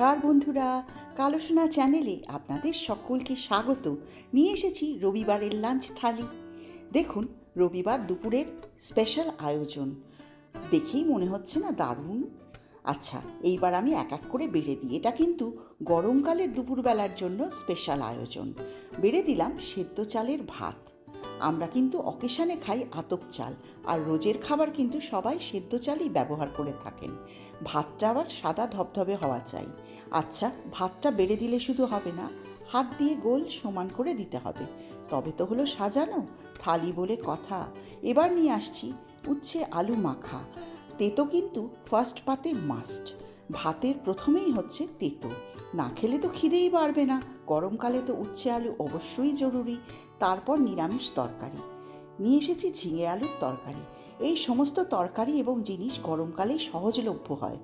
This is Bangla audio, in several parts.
নমস্কার বন্ধুরা কালোসোনা চ্যানেলে আপনাদের সকলকে স্বাগত। নিয়ে এসেছি রবিবারের লাঞ্চ থালি। দেখুন, রবিবার দুপুরের স্পেশাল আয়োজন। দেখেই মনে হচ্ছে না দারুণ। আচ্ছা এইবার আমি এক এক করে বেড়ে দিই। এটা কিন্তু গরমকালের দুপুরবেলার জন্য স্পেশাল আয়োজন। বেড়ে দিলাম সেদ্ধ চালের ভাত। আমরা কিন্তু অকেশানে খাই আতপ চাল, আর রোজের খাবার কিন্তু সবাই সেদ্ধ চালই ব্যবহার করে থাকেন। ভাতটা আবার সাদা ধবধবে হওয়া চাই। আচ্ছা ভাতটা বেড়ে দিলে শুধু হবে না, হাত দিয়ে গোল সমান করে দিতে হবে। তবে তো হলো সাজানো, থালি বলে কথা। এবার নিয়ে আসছি উচ্ছে আলু মাখা। তেতো কিন্তু ফার্স্ট পাতে মাস্ট ভাতের প্রথমেই হচ্ছে তেতো। না খেলে তো খিদেই বাড়বে না। গরমকালে তো উচ্ছে আলু অবশ্যই জরুরি। তারপর নিরামিষ তরকারি। নিয়ে এসেছি ঝিঙে আলুর তরকারি। এই সমস্ত তরকারি এবং জিনিস গরমকালেই সহজলভ্য হয়।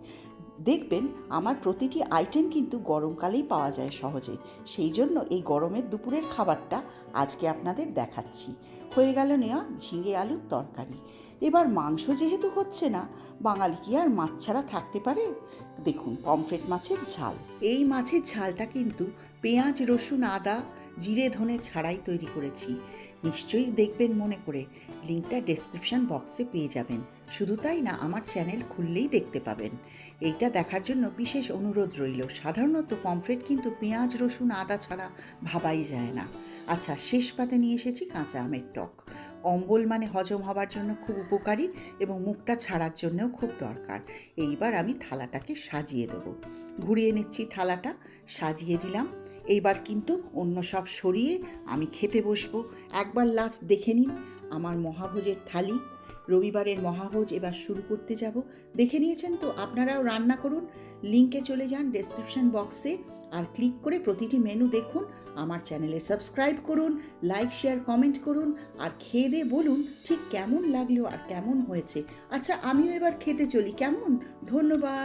দেখবেন, আমার প্রতিটি আইটেম কিন্তু গরমকালেই পাওয়া যায় সহজে। সেই জন্য এই গরমের দুপুরের খাবারটা আজকে আপনাদের দেখাচ্ছি। হয়ে গেল নেওয়া ঝিঙে আলুর তরকারি। এবার মাংস যেহেতু হচ্ছে না, বাঙালি কি আর মাছ ছাড়া থাকতে পারে? দেখুন, পমফ্রেট মাছের ঝাল। এই মাছের ঝালটা কিন্তু পেঁয়াজ, রসুন, আদা, জিরে, ধনে ছাড়াই তৈরি করেছি। নিশ্চয়ই দেখবেন মনে করে। লিঙ্কটা ডেসক্রিপশন বক্সে পেয়ে যাবেন। শুধু তাই না, আমার চ্যানেল খুললেই দেখতে পাবেন। এইটা দেখার জন্য বিশেষ অনুরোধ রইল। সাধারণত পমফ্রেট কিন্তু পেঁয়াজ, রসুন, আদা ছাড়া ভাবাই যায় না। আচ্ছা শেষ পাতে নিয়ে এসেছি কাঁচা আমের টক। অম্বল মানে হজম হবার জন্য খুব উপকারী এবং মুখটা ছাড়ার জন্যও খুব দরকার। এইবার আমি থালাটাকে সাজিয়ে দেবো। ঘুরিয়ে নিচ্ছি থালাটা, সাজিয়ে দিলাম। এইবার কিন্তু অন্য সব সরিয়ে আমি খেতে বসবো। একবার লাস্ট দেখে নিন, আমার মহাভোজের থালি। রবিবারের মহাভোজ এবার শুরু করতে যাব। দেখে নিয়েছেন তো, আপনারাও রান্না করুন। লিঙ্কে চলে যান ডেসক্রিপশন বক্সে আর ক্লিক করে প্রতিটি মেনু দেখুন। আমার চ্যানেলে সাবস্ক্রাইব করুন লাইক শেয়ার কমেন্ট করুন আর খেয়ে দিয়ে বলুন ঠিক কেমন লাগল আর কেমন হয়েছে। আচ্ছা আমিও এবার খেতে চলি। কেমন? ধন্যবাদ।